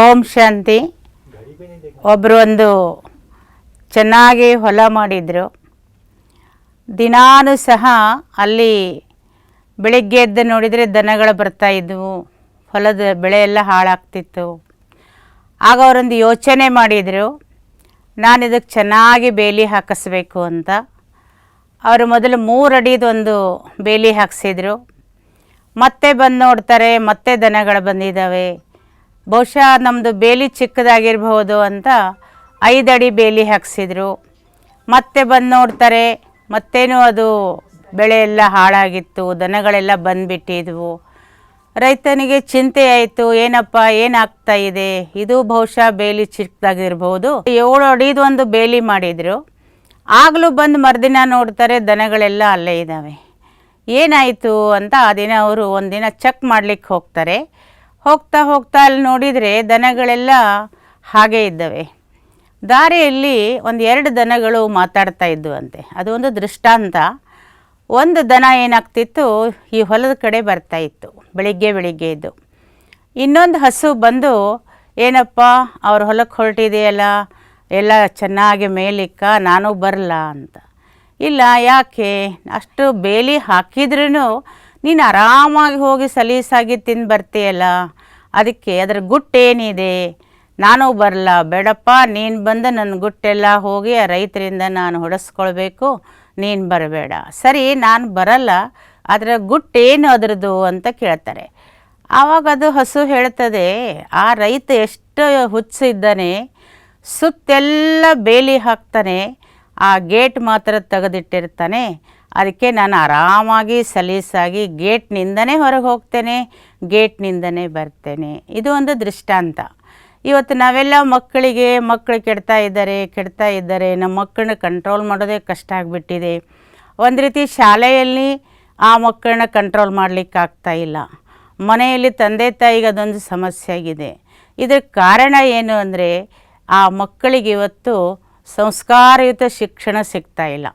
ಓಂ ಶಾಂತಿ. ಒಬ್ಬರು ಒಂದು ಚೆನ್ನಾಗಿ ಹೊಲ ಮಾಡಿದರು. ದಿನಾನು ಸಹ ಅಲ್ಲಿ ಬೆಳಿಗ್ಗೆ ಎದ್ದು ನೋಡಿದರೆ ದನಗಳು ಬರ್ತಾ ಇದ್ವು. ಹೊಲದ ಬೆಳೆ ಎಲ್ಲ ಹಾಳಾಗ್ತಿತ್ತು. ಆಗ ಅವರೊಂದು ಯೋಚನೆ ಮಾಡಿದರು, ನಾನು ಇದಕ್ಕೆ ಚೆನ್ನಾಗಿ ಬೇಲಿ ಹಾಕಿಸ್ಬೇಕು ಅಂತ. ಅವರು ಮೊದಲು ಮೂರು ಅಡಿದೊಂದು ಬೇಲಿ ಹಾಕಿಸಿದರು. ಮತ್ತೆ ಬಂದು ನೋಡ್ತಾರೆ, ಮತ್ತೆ ದನಗಳು ಬಂದಿದ್ದಾವೆ ಬಹುಶಃ ನಮ್ಮದು ಬೇಲಿ ಚಿಕ್ಕದಾಗಿರ್ಬೋದು ಅಂತ ಐದು ಅಡಿ ಬೇಲಿ ಹಾಕ್ಸಿದ್ರು. ಮತ್ತೆ ಬಂದು ನೋಡ್ತಾರೆ, ಮತ್ತೇನು ಅದು ಬೆಳೆ ಎಲ್ಲ ಹಾಳಾಗಿತ್ತು, ದನಗಳೆಲ್ಲ ಬಂದುಬಿಟ್ಟಿದ್ವು. ರೈತನಿಗೆ ಚಿಂತೆ ಆಯಿತು, ಏನಪ್ಪ, ಏನಾಗ್ತಾ ಇದೆ? ಇದು ಬಹುಶಃ ಬೇಲಿ ಚಿಕ್ಕದಾಗಿರ್ಬೋದು ಏಳು ಅಡಿದು ಒಂದು ಬೇಲಿ ಮಾಡಿದರು. ಆಗಲೂ ಬಂದು ಮರುದಿನ ನೋಡ್ತಾರೆ, ದನಗಳೆಲ್ಲ ಅಲ್ಲೇ ಇದ್ದಾವೆ ಏನಾಯಿತು ಅಂತ ಆ ದಿನ ಅವರು ಒಂದಿನ ಚೆಕ್ ಮಾಡಲಿಕ್ಕೆ ಹೋಗ್ತಾರೆ. ಹೋಗ್ತಾ ಹೋಗ್ತಾ ಅಲ್ಲಿ ನೋಡಿದರೆ ದನಗಳೆಲ್ಲ ಹಾಗೆ ಇದ್ದವೆ. ದಾರಿಯಲ್ಲಿ ಒಂದು ಎರಡು ದನಗಳು ಮಾತಾಡ್ತಾ ಇದ್ದುವಂತೆ. ಅದು ಒಂದು ದೃಷ್ಟಾಂತ. ಒಂದು ದನ ಏನಾಗ್ತಿತ್ತು, ಈ ಹೊಲದ ಕಡೆ ಬರ್ತಾ ಇತ್ತು. ಬೆಳಿಗ್ಗೆ ಬೆಳಿಗ್ಗೆ ಇದ್ದು ಇನ್ನೊಂದು ಹಸು ಬಂದು, ಏನಪ್ಪ, ಅವ್ರ ಹೊಲಕ್ಕೆ ಹೊರಟಿದೆಯಲ್ಲ? ಎಲ್ಲ ಚೆನ್ನಾಗಿ ಮೇಲಿಕ್ಕ, ನಾನು ಬರಲ್ಲ ಅಂತ. ಇಲ್ಲ, ಯಾಕೆ? ಅಷ್ಟು ಬೇಲಿ ಹಾಕಿದ್ರೂ ನೀನು ಆರಾಮಾಗಿ ಹೋಗಿ ಸಲೀಸಾಗಿ ತಿಂದು ಬರ್ತೀಯಲ್ಲ? ಅದಕ್ಕೆ ಅದರ ಗುಟ್ಟೇನಿದೆ? ನಾನು ಬರಲ್ಲ ಬೇಡಪ್ಪ, ನೀನು ಬಂದು ನನ್ನ ಗುಟ್ಟೆಲ್ಲ ಹೋಗಿ ಆ ರೈತರಿಂದ ನಾನು ಹೊಡೆಸ್ಕೊಳ್ಬೇಕು. ನೀನು ಬರಬೇಡ. ಸರಿ, ನಾನು ಬರಲ್ಲ. ಅದರ ಗುಟ್ಟೇನು ಅದರದ್ದು ಅಂತ ಕೇಳ್ತಾರೆ. ಆವಾಗ ಅದು ಹಸು ಹೇಳ್ತದೆ, ಆ ರೈತ ಎಷ್ಟು ಹುಚ್ಚಿದ್ದಾನೆ, ಸುತ್ತೆಲ್ಲ ಬೇಲಿ ಹಾಕ್ತಾನೆ, ಆ ಗೇಟ್ ಮಾತ್ರ ತೆಗೆದಿಟ್ಟಿರ್ತಾನೆ. ಅದಕ್ಕೆ ನಾನು ಆರಾಮಾಗಿ ಸಲೀಸಾಗಿ ಗೇಟ್ನಿಂದನೇ ಹೊರಗೆ ಹೋಗ್ತೇನೆ, ಗೇಟ್ನಿಂದನೇ ಬರ್ತೇನೆ. ಇದು ಒಂದು ದೃಷ್ಟಾಂತ. ಇವತ್ತು ನಾವೆಲ್ಲ ಮಕ್ಕಳಿಗೆ ಮಕ್ಕಳು ಕೆಡ್ತಾ ಇದ್ದಾರೆ ಕೆಡ್ತಾ ಇದ್ದಾರೆ, ನಮ್ಮ ಮಕ್ಕಳನ್ನ ಕಂಟ್ರೋಲ್ ಮಾಡೋದೇ ಕಷ್ಟ ಆಗಿಬಿಟ್ಟಿದೆ. ಒಂದು ರೀತಿ ಶಾಲೆಯಲ್ಲಿ ಆ ಮಕ್ಕಳನ್ನ ಕಂಟ್ರೋಲ್ ಮಾಡಲಿಕ್ಕೆ ಆಗ್ತಾ ಇಲ್ಲ. ಮನೆಯಲ್ಲಿ ತಂದೆ ತಾಯಿಗೆ ಅದೊಂದು ಸಮಸ್ಯೆ ಆಗಿದೆ. ಇದಕ್ಕೆ ಕಾರಣ ಏನು ಅಂದರೆ ಆ ಮಕ್ಕಳಿಗೆ ಇವತ್ತು ಸಂಸ್ಕಾರಯುತ ಶಿಕ್ಷಣ ಸಿಗ್ತಾ ಇಲ್ಲ.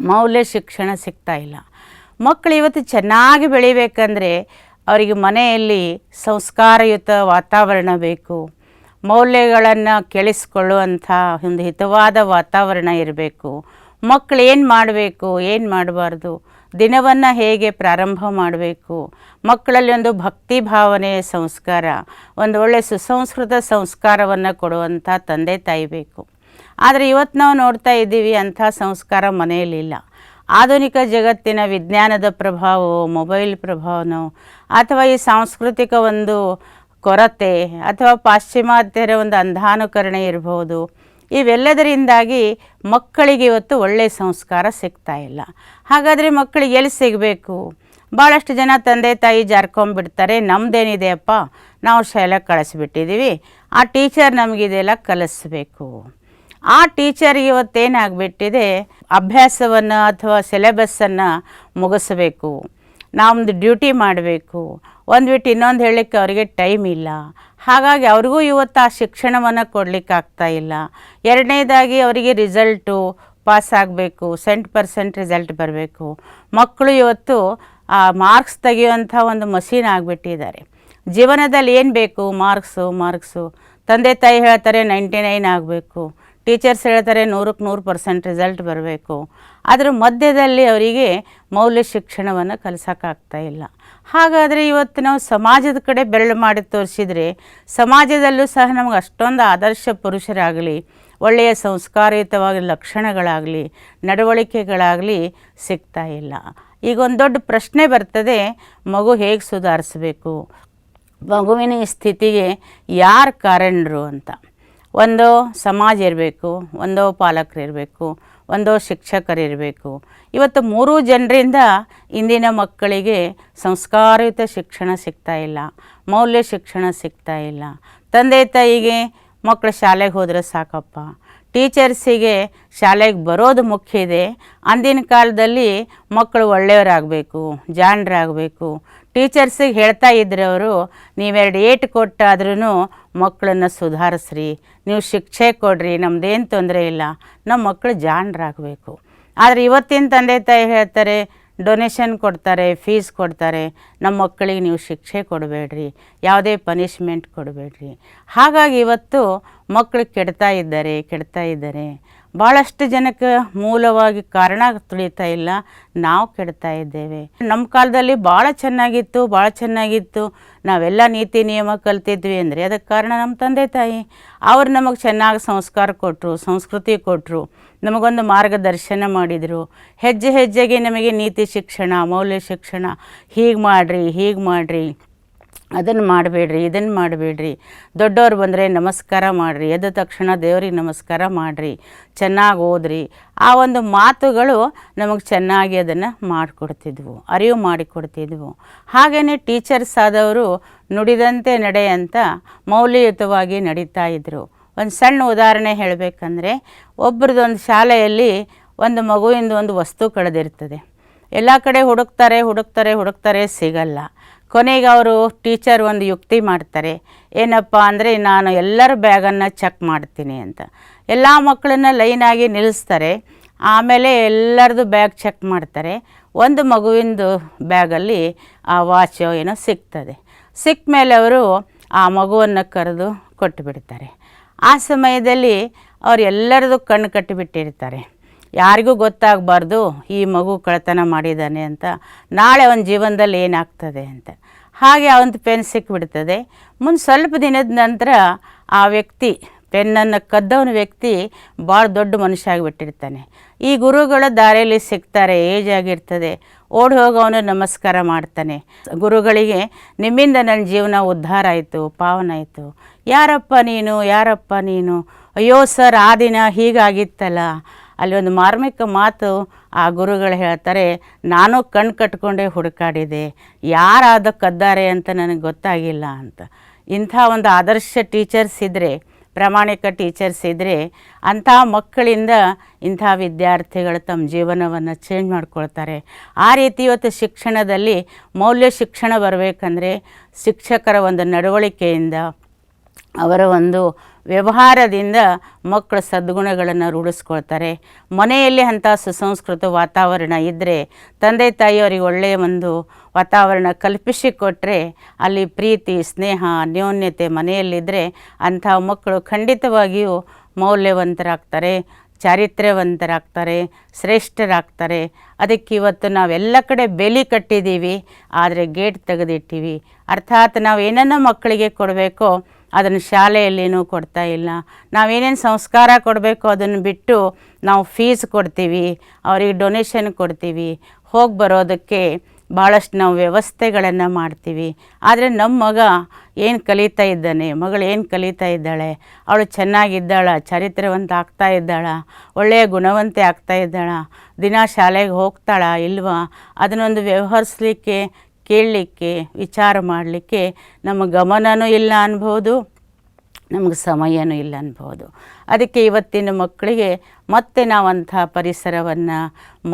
ಮೌಲ್ಯ ಶಿಕ್ಷಣ ಸಿಗ್ತಾ ಇಲ್ಲ. ಮಕ್ಕಳು ಇವತ್ತು ಚೆನ್ನಾಗಿ ಬೆಳಿಬೇಕಂದ್ರೆ ಅವರಿಗೆ ಮನೆಯಲ್ಲಿ ಸಂಸ್ಕಾರಯುತ ವಾತಾವರಣ ಬೇಕು. ಮೌಲ್ಯಗಳನ್ನು ಕೇಳಿಸ್ಕೊಳ್ಳುವಂಥ ಒಂದು ಹಿತವಾದ ವಾತಾವರಣ ಇರಬೇಕು. ಮಕ್ಕಳು ಏನು ಮಾಡಬೇಕು, ಏನು ಮಾಡಬಾರ್ದು, ದಿನವನ್ನು ಹೇಗೆ ಪ್ರಾರಂಭ ಮಾಡಬೇಕು. ಮಕ್ಕಳಲ್ಲಿ ಒಂದು ಭಕ್ತಿ ಭಾವನೆ ಸಂಸ್ಕಾರ, ಒಂದು ಒಳ್ಳೆಯ ಸುಸಂಸ್ಕೃತ ಸಂಸ್ಕಾರವನ್ನು ಕೊಡುವಂಥ ತಂದೆ ತಾಯಿ ಬೇಕು. ಆದರೆ ಇವತ್ತು ನಾವು ನೋಡ್ತಾ ಇದ್ದೀವಿ ಅಂಥ ಸಂಸ್ಕಾರ ಮನೆಯಲ್ಲಿಲ್ಲ. ಆಧುನಿಕ ಜಗತ್ತಿನ ವಿಜ್ಞಾನದ ಪ್ರಭಾವವೋ, ಮೊಬೈಲ್ ಪ್ರಭಾವನೋ, ಅಥವಾ ಈ ಸಾಂಸ್ಕೃತಿಕ ಒಂದು ಕೊರತೆ, ಅಥವಾ ಪಾಶ್ಚಿಮಾತ್ಯರ ಒಂದು ಅಂಧಾನುಕರಣೆ ಇರಬಹುದು ಇವೆಲ್ಲದರಿಂದಾಗಿ ಮಕ್ಕಳಿಗೆ ಇವತ್ತು ಒಳ್ಳೆಯ ಸಂಸ್ಕಾರ ಸಿಗ್ತಾ ಇಲ್ಲ. ಹಾಗಾದರೆ ಮಕ್ಕಳಿಗೆ ಎಲ್ಲಿ ಸಿಗಬೇಕು? ಭಾಳಷ್ಟು ಜನ ತಂದೆ, ತಾಯಿ ಜಾರ್ಕೊಂಡ್ಬಿಡ್ತಾರೆ ನಮ್ಮದೇನಿದೆಯಪ್ಪ ನಾವು ಶಾಲೆಗೆ ಕಳಿಸ್ಬಿಟ್ಟಿದ್ದೀವಿ ಆ ಟೀಚರ್ ನಮಗಿದೆಲ್ಲ ಕಲಿಸ್ಬೇಕು. ಆ ಟೀಚರ್ ಇವತ್ತೇನಾಗ್ಬಿಟ್ಟಿದೆ? ಅಭ್ಯಾಸವನ್ನು ಅಥವಾ ಸಿಲೆಬಸ್ಸನ್ನು ಮುಗಿಸ್ಬೇಕು. ನಮ್ಮದು ಡ್ಯೂಟಿ ಮಾಡಬೇಕು. ಒಂದು ಬಿಟ್ಟು ಇನ್ನೊಂದು ಹೇಳಲಿಕ್ಕೆ ಅವರಿಗೆ ಟೈಮ್ ಇಲ್ಲ. ಹಾಗಾಗಿ ಅವ್ರಿಗೂ ಇವತ್ತು ಆ ಶಿಕ್ಷಣವನ್ನು ಕೊಡಲಿಕ್ಕೆ ಆಗ್ತಾ ಇಲ್ಲ. ಎರಡನೇದಾಗಿ ಅವರಿಗೆ ರಿಸಲ್ಟು ಪಾಸ್ ಆಗಬೇಕು. ಸೆಂಟ್ ಪರ್ಸೆಂಟ್ ರಿಸಲ್ಟ್ ಬರಬೇಕು. ಮಕ್ಕಳು ಇವತ್ತು, ಆ ಮಾರ್ಕ್ಸ್ ತೆಗೆಯುವಂಥ ಒಂದು ಮಷೀನ್ ಆಗಿಬಿಟ್ಟಿದ್ದಾರೆ. ಜೀವನದಲ್ಲಿ ಏನು ಬೇಕು? ಮಾರ್ಕ್ಸು ಮಾರ್ಕ್ಸು ತಂದೆ ತಾಯಿ ಹೇಳ್ತಾರೆ ನೈಂಟಿ ನೈನ್ ಆಗಬೇಕು. ಟೀಚರ್ಸ್ ಹೇಳ್ತಾರೆ ನೂರಕ್ಕೆ ನೂರು ಪರ್ಸೆಂಟ್ ರಿಸಲ್ಟ್ ಬರಬೇಕು. ಅದರ ಮಧ್ಯದಲ್ಲಿ ಅವರಿಗೆ ಮೌಲ್ಯ ಶಿಕ್ಷಣವನ್ನು ಕಲಿಸೋಕ್ಕಾಗ್ತಾ ಇಲ್ಲ. ಹಾಗಾದರೆ ಇವತ್ತು ನಾವು ಸಮಾಜದ ಕಡೆ ಬೆರಳು ಮಾಡಿ ತೋರಿಸಿದರೆ ಸಮಾಜದಲ್ಲೂ ಸಹ ನಮಗೆ ಅಷ್ಟೊಂದು ಆದರ್ಶ ಪುರುಷರಾಗಲಿ, ಒಳ್ಳೆಯ ಸಂಸ್ಕಾರಯುತವಾಗಿ ಲಕ್ಷಣಗಳಾಗಲಿ, ನಡವಳಿಕೆಗಳಾಗಲಿ ಸಿಗ್ತಾ ಇಲ್ಲ. ಈಗ ಒಂದು ದೊಡ್ಡ ಪ್ರಶ್ನೆ ಬರ್ತದೆ, ಮಗು ಹೇಗೆ ಸುಧಾರಿಸ್ಬೇಕು? ಮಗುವಿನ ಸ್ಥಿತಿಗೆ ಯಾರು ಕಾರಣರು ಅಂತ. ಒಂದು ಸಮಾಜ ಇರಬೇಕು, ಒಂದೋ ಪಾಲಕರು ಇರಬೇಕು, ಒಂದೋ ಶಿಕ್ಷಕರಿರಬೇಕು ಇವತ್ತು ಮೂರೂ ಜನರಿಂದ ಇಂದಿನ ಮಕ್ಕಳಿಗೆ ಸಂಸ್ಕಾರಯುತ ಶಿಕ್ಷಣ ಸಿಗ್ತಾ ಇಲ್ಲ, ಮೌಲ್ಯ ಶಿಕ್ಷಣ ಸಿಗ್ತಾ ಇಲ್ಲ. ತಂದೆ ತಾಯಿಗೆ ಮಕ್ಕಳು ಶಾಲೆಗೆ ಹೋದರೆ ಸಾಕಪ್ಪ. ಟೀಚರ್ಸಿಗೆ ಶಾಲೆಗೆ ಬರೋದು ಮುಖ್ಯ ಇದೆ. ಅಂದಿನ ಕಾಲದಲ್ಲಿ ಮಕ್ಕಳು ಒಳ್ಳೆಯವರಾಗಬೇಕು, ಜಾಣರಾಗಬೇಕು ಟೀಚರ್ಸಿಗೆ ಹೇಳ್ತಾ ಇದ್ರೆ ಅವರು, ನೀವೆರಡು ಏಟು ಕೊಟ್ಟಾದ್ರೂ ಮಕ್ಕಳನ್ನು ಸುಧಾರಿಸ್ರಿ. ನೀವು ಶಿಕ್ಷೆ ಕೊಡ್ರಿ ನಮ್ಮದೇನು ತೊಂದರೆ ಇಲ್ಲ. ನಮ್ಮ ಮಕ್ಕಳು ಜಾಣರಾಗಬೇಕು. ಆದರೆ ಇವತ್ತಿನ ತಂದೆ ತಾಯಿ ಹೇಳ್ತಾರೆ, ಡೊನೇಷನ್ ಕೊಡ್ತಾರೆ, ಫೀಸ್ ಕೊಡ್ತಾರೆ. ನಮ್ಮ ಮಕ್ಕಳಿಗೆ ನೀವು ಶಿಕ್ಷೆ ಕೊಡಬೇಡ್ರಿ. ಯಾವುದೇ ಪನಿಷ್ಮೆಂಟ್ ಕೊಡಬೇಡ್ರಿ. ಹಾಗಾಗಿ ಇವತ್ತು ಮಕ್ಕಳು ಕೆಡ್ತಾ ಇದ್ದಾರೆ ಕೆಡ್ತಾ ಇದ್ದಾರೆ. ಭಾಳಷ್ಟು ಜನಕ್ಕೆ ಮೂಲವಾಗಿ ಕಾರಣ ತುಳಿತಾ ಇಲ್ಲ. ನಾವು ಕೆಡ್ತಾ ಇದ್ದೇವೆ. ನಮ್ಮ ಕಾಲದಲ್ಲಿ ಭಾಳ ಚೆನ್ನಾಗಿತ್ತು ಭಾಳ ಚೆನ್ನಾಗಿತ್ತು. ನಾವೆಲ್ಲ ನೀತಿ, ನಿಯಮ ಕಲ್ತಿದ್ವಿ ಅಂದರೆ ಅದಕ್ಕೆ ಕಾರಣ ನಮ್ಮ ತಂದೆ, ತಾಯಿ. ಅವ್ರು ನಮಗೆ ಚೆನ್ನಾಗಿ ಸಂಸ್ಕಾರ ಕೊಟ್ಟರು ಸಂಸ್ಕೃತಿ ಕೊಟ್ಟರು ನಮಗೊಂದು ಮಾರ್ಗದರ್ಶನ ಮಾಡಿದರು. ಹೆಜ್ಜೆ ಹೆಜ್ಜೆಗೆ ನಮಗೆ ನೀತಿ ಶಿಕ್ಷಣ, ಮೌಲ್ಯ ಶಿಕ್ಷಣ, ಹೀಗೆ ಮಾಡಿರಿ ಹೀಗೆ ಮಾಡಿರಿ. ಅದನ್ನು ಮಾಡಬೇಡ್ರಿ, ಇದನ್ನು ಮಾಡಬೇಡ್ರಿ. ದೊಡ್ಡವ್ರು ಬಂದರೆ ನಮಸ್ಕಾರ ಮಾಡಿರಿ, ಎದ್ದ ತಕ್ಷಣ ದೇವ್ರಿಗೆ ನಮಸ್ಕಾರ ಮಾಡಿರಿ, ಚೆನ್ನಾಗಿ ಓದ್ರಿ. ಆ ಒಂದು ಮಾತುಗಳು ನಮಗೆ ಚೆನ್ನಾಗಿ ಅದನ್ನು ಮಾಡಿಕೊಡ್ತಿದ್ವು, ಅರಿವು ಮಾಡಿಕೊಡ್ತಿದ್ವು. ಹಾಗೆಯೇ ಟೀಚರ್ಸ್ ಆದವರು ನುಡಿದಂತೆ ನಡೆ ಅಂತ ಮೌಲ್ಯಯುತವಾಗಿ ನಡೀತಾ ಇದ್ದರು ಒಂದು ಸಣ್ಣ ಉದಾಹರಣೆ ಹೇಳಬೇಕಂದ್ರೆ ಒಬ್ರದ್ದೊಂದು ಶಾಲೆಯಲ್ಲಿ ಒಂದು ಮಗುವಿಂದ ಒಂದು ವಸ್ತು ಕಳೆದಿರ್ತದೆ. ಎಲ್ಲ ಕಡೆ ಹುಡುಕ್ತಾರೆ ಹುಡುಕ್ತಾರೆ ಹುಡುಕ್ತಾರೆ, ಸಿಗಲ್ಲ. ಕೊನೆಗೆ ಅವರು ಟೀಚರ್ ಒಂದು ಯುಕ್ತಿ ಮಾಡ್ತಾರೆ. ಏನಪ್ಪ ಅಂದರೆ ನಾನು ಎಲ್ಲರ ಬ್ಯಾಗನ್ನು ಚೆಕ್ ಮಾಡ್ತೀನಿ ಅಂತ. ಎಲ್ಲ ಮಕ್ಕಳನ್ನ ಲೈನಾಗಿ ನಿಲ್ಲಿಸ್ತಾರೆ ಆಮೇಲೆ ಎಲ್ಲರದು ಬ್ಯಾಗ್ ಚೆಕ್ ಮಾಡ್ತಾರೆ. ಒಂದು ಮಗುವಿಂದು ಬ್ಯಾಗಲ್ಲಿ ಆ ವಾಚ್ ಏನೋ ಸಿಗ್ತದೆ. ಸಿಕ್ಕ ಮೇಲೆ ಅವರು ಆ ಮಗುವನ್ನು ಕರೆದು ಕೊಟ್ಟುಬಿಡ್ತಾರೆ ಆ ಸಮಯದಲ್ಲಿ ಅವರು ಎಲ್ಲರದು ಕಣ್ಣು ಕಟ್ಟಿಬಿಟ್ಟಿರ್ತಾರೆ. ಯಾರಿಗೂ ಗೊತ್ತಾಗಬಾರ್ದು ಈ ಮಗು ಕಳ್ತನ ಮಾಡಿದ್ದಾನೆ ಅಂತ. ನಾಳೆ ಅವನ ಜೀವನದಲ್ಲಿ ಏನಾಗ್ತದೆ ಅಂತ. ಹಾಗೆ ಅವನ ಪೆನ್ ಸಿಕ್ಬಿಡ್ತದೆ. ಮುಂದೆ ಸ್ವಲ್ಪ ದಿನದ ನಂತರ ಆ ವ್ಯಕ್ತಿ, ಪೆನ್ನನ್ನು ಕದ್ದವನ ವ್ಯಕ್ತಿ ಭಾಳ ದೊಡ್ಡ ಮನುಷ್ಯ ಆಗಿಬಿಟ್ಟಿರ್ತಾನೆ. ಈ ಗುರುಗಳ ದಾರಿಯಲ್ಲಿ ಸಿಗ್ತಾರೆ, ಏಜ್ ಆಗಿರ್ತದೆ. ಓಡಿ ಹೋಗಿ ಅವನು ನಮಸ್ಕಾರ ಮಾಡ್ತಾನೆ. ಗುರುಗಳಿಗೆ, ನಿಮ್ಮಿಂದ ನನ್ನ ಜೀವನ ಉದ್ಧಾರ ಆಯಿತು, ಪಾವನ ಆಯಿತು. ಯಾರಪ್ಪ ನೀನು ಯಾರಪ್ಪ ನೀನು? ಅಯ್ಯೋ ಸರ್, ಆ ದಿನ ಹೀಗಾಗಿತ್ತಲ್ಲ. ಅಲ್ಲಿ ಒಂದು ಮಾರ್ಮಿಕ ಮಾತು ಆ ಗುರುಗಳು ಹೇಳ್ತಾರೆ, ನಾನು ಕಣ್ಣು ಕಟ್ಕೊಂಡೇ ಹುಡುಕಾಡಿದೆ ಯಾರಾದ ಕದ್ದಾರೆ ಅಂತ ನನಗೆ ಗೊತ್ತಾಗಿಲ್ಲ ಅಂತ. ಇಂಥ ಒಂದು ಆದರ್ಶ ಟೀಚರ್ಸ್ ಇದ್ದರೆ ಪ್ರಾಮಾಣಿಕ ಟೀಚರ್ಸ್ ಇದ್ದರೆ ಅಂಥ ಮಕ್ಕಳಿಂದ ಇಂಥ ವಿದ್ಯಾರ್ಥಿಗಳು ತಮ್ಮ ಜೀವನವನ್ನು ಚೇಂಜ್ ಮಾಡ್ಕೊಳ್ತಾರೆ. ಆ ರೀತಿ ಇವತ್ತು ಶಿಕ್ಷಣದಲ್ಲಿ ಮೌಲ್ಯ ಶಿಕ್ಷಣ ಬರಬೇಕಂದ್ರೆ ಶಿಕ್ಷಕರ ಒಂದು ನಡವಳಿಕೆಯಿಂದ ಅವರ ಒಂದು ವ್ಯವಹಾರದಿಂದ ಮಕ್ಕಳು ಸದ್ಗುಣಗಳನ್ನು ರೂಢಿಸ್ಕೊಳ್ತಾರೆ. ಮನೆಯಲ್ಲಿ ಅಂಥ ಸುಸಂಸ್ಕೃತ ವಾತಾವರಣ ಇದ್ದರೆ ತಂದೆ ತಾಯಿಯವರಿಗೆ ಒಳ್ಳೆಯ ಒಂದು ವಾತಾವರಣ ಕಲ್ಪಿಸಿಕೊಟ್ರೆ ಅಲ್ಲಿ ಪ್ರೀತಿ, ಸ್ನೇಹ, ಅನ್ಯೋನ್ಯತೆ ಮನೆಯಲ್ಲಿದ್ದರೆ ಅಂಥ ಮಕ್ಕಳು ಖಂಡಿತವಾಗಿಯೂ ಮೌಲ್ಯವಂತರಾಗ್ತಾರೆ, ಚಾರಿತ್ರ್ಯವಂತರಾಗ್ತಾರೆ, ಶ್ರೇಷ್ಠರಾಗ್ತಾರೆ. ಅದಕ್ಕೆ ಇವತ್ತು ನಾವೆಲ್ಲ ಕಡೆ ಬೆಲಿ ಕಟ್ಟಿದ್ದೀವಿ, ಆದರೆ ಗೇಟ್ ತೆಗೆದಿಟ್ಟಿವಿ. ಅರ್ಥಾತ್ ನಾವು ಏನನ್ನ ಮಕ್ಕಳಿಗೆ ಕೊಡಬೇಕೋ ಅದನ್ನು ಶಾಲೆಯಲ್ಲೇನೂ ಕೊಡ್ತಾ ಇಲ್ಲ. ನಾವೇನೇನು ಸಂಸ್ಕಾರ ಕೊಡಬೇಕು ಅದನ್ನು ಬಿಟ್ಟು ನಾವು ಫೀಸ್ ಕೊಡ್ತೀವಿ, ಅವರಿಗೆ ಡೊನೇಷನ್ ಕೊಡ್ತೀವಿ, ಹೋಗಿ ಬರೋದಕ್ಕೆ ಭಾಳಷ್ಟು ನಾವು ವ್ಯವಸ್ಥೆಗಳನ್ನು ಮಾಡ್ತೀವಿ. ಆದರೆ ನಮ್ಮ ಮಗ ಏನು ಕಲಿತಾ ಇದ್ದಾನೆ, ಮಗಳು ಏನು ಕಲಿತಾ ಇದ್ದಾಳೆ, ಅವಳು ಚೆನ್ನಾಗಿದ್ದಾಳ ಚರಿತ್ರವಂತ ಆಗ್ತಾ ಇದ್ದಾಳ, ಒಳ್ಳೆಯ ಗುಣವಂತೆ ಆಗ್ತಾ ಇದ್ದಾಳ, ದಿನ ಶಾಲೆಗೆ ಹೋಗ್ತಾಳ ಇಲ್ವಾ, ಅದನ್ನೊಂದು ವ್ಯವಹರಿಸ್ಲಿಕ್ಕೆ ಕೇಳಲಿಕ್ಕೆ, ವಿಚಾರ ಮಾಡಲಿಕ್ಕೆ ನಮ್ಮ ಗಮನವೂ ಇಲ್ಲ ಅನ್ಬೋದು, ನಮಗೆ ಸಮಯನೂ ಇಲ್ಲ ಅನ್ಬೋದು. ಅದಕ್ಕೆ ಇವತ್ತಿನ ಮಕ್ಕಳಿಗೆ ಮತ್ತೆ ನಾವು ಅಂಥ ಪರಿಸರವನ್ನು,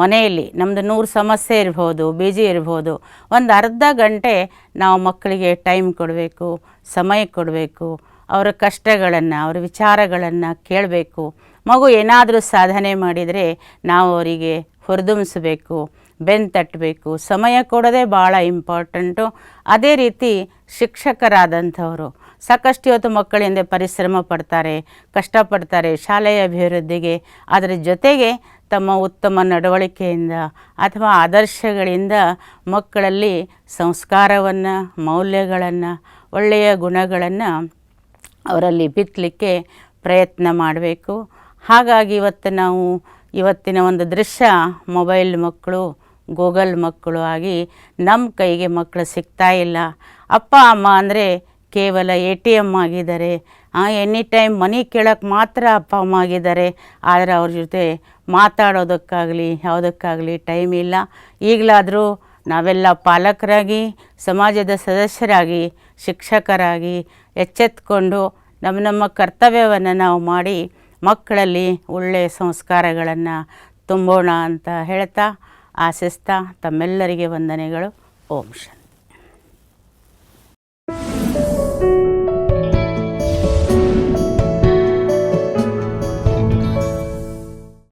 ಮನೆಯಲ್ಲಿ ನಮ್ಮದು ನೂರು ಸಮಸ್ಯೆ ಇರ್ಬೋದು ಬಿಜಿ ಇರ್ಬೋದು, ಒಂದು ಅರ್ಧ ಗಂಟೆ ನಾವು ಮಕ್ಕಳಿಗೆ ಟೈಮ್ ಕೊಡಬೇಕು, ಸಮಯ ಕೊಡಬೇಕು, ಅವರ ಕಷ್ಟಗಳನ್ನು, ಅವರ ವಿಚಾರಗಳನ್ನು ಕೇಳಬೇಕು. ಮಗು ಏನಾದರೂ ಸಾಧನೆ ಮಾಡಿದರೆ ನಾವು ಅವರಿಗೆ ಹುರಿದುಂಬಿಸ್ಬೇಕು ಬೆನ್ನು ತಟ್ಟಬೇಕು. ಸಮಯ ಕೊಡೋದೇ ಭಾಳ ಇಂಪಾರ್ಟೆಂಟು. ಅದೇ ರೀತಿ ಶಿಕ್ಷಕರಾದಂಥವರು. ಸಾಕಷ್ಟು ಇವತ್ತು ಮಕ್ಕಳಿಂದ ಪರಿಶ್ರಮ ಪಡ್ತಾರೆ, ಕಷ್ಟಪಡ್ತಾರೆ ಶಾಲೆಯ ಅಭಿವೃದ್ಧಿಗೆ. ಅದರ ಜೊತೆಗೆ ತಮ್ಮ ಉತ್ತಮ ನಡವಳಿಕೆಯಿಂದ ಅಥವಾ ಆದರ್ಶಗಳಿಂದ ಮಕ್ಕಳಲ್ಲಿ ಸಂಸ್ಕಾರವನ್ನು, ಮೌಲ್ಯಗಳನ್ನು, ಒಳ್ಳೆಯ ಗುಣಗಳನ್ನು ಅವರಲ್ಲಿ ಬಿತ್ತಲಿಕ್ಕೆ ಪ್ರಯತ್ನ ಮಾಡಬೇಕು. ಹಾಗಾಗಿ ಇವತ್ತು ನಾವು ಇವತ್ತಿನ ಒಂದು ದೃಶ್ಯ, ಮೊಬೈಲ್ ಮಕ್ಕಳು ಗೂಗಲ್ ಮಕ್ಕಳು ಆಗಿ ನಮ್ಮ ಕೈಗೆ ಮಕ್ಕಳು ಸಿಗ್ತಾ ಇಲ್ಲ. ಅಪ್ಪ, ಅಮ್ಮ ಅಂದರೆ ಕೇವಲ ಎ ಟಿ ಎಂ ಆಗಿದ್ದಾರೆ. ಎನಿ ಟೈಮ್ ಮನಿ ಕೇಳೋಕ್ಕೆ ಮಾತ್ರ ಅಪ್ಪ, ಅಮ್ಮ ಆಗಿದ್ದಾರೆ. ಆದರೆ ಅವ್ರ ಜೊತೆ ಮಾತಾಡೋದಕ್ಕಾಗಲಿ, ಯಾವುದಕ್ಕಾಗಲಿ ಟೈಮ್ ಇಲ್ಲ. ಈಗಲಾದರೂ ನಾವೆಲ್ಲ ಪಾಲಕರಾಗಿ, ಸಮಾಜದ ಸದಸ್ಯರಾಗಿ, ಶಿಕ್ಷಕರಾಗಿ ಎಚ್ಚೆತ್ಕೊಂಡು ನಮ್ಮ ನಮ್ಮ ಕರ್ತವ್ಯವನ್ನು ನಾವು ಮಾಡಿ ಮಕ್ಕಳಲ್ಲಿ ಒಳ್ಳೆಯ ಸಂಸ್ಕಾರಗಳನ್ನು ತುಂಬೋಣ ಅಂತ ಹೇಳ್ತಾ ಆಶಿಸ್ತಾ ತಮ್ಮೆಲ್ಲರಿಗೆ ವಂದನೆಗಳು. ಓಂ ಶಾಂತಿ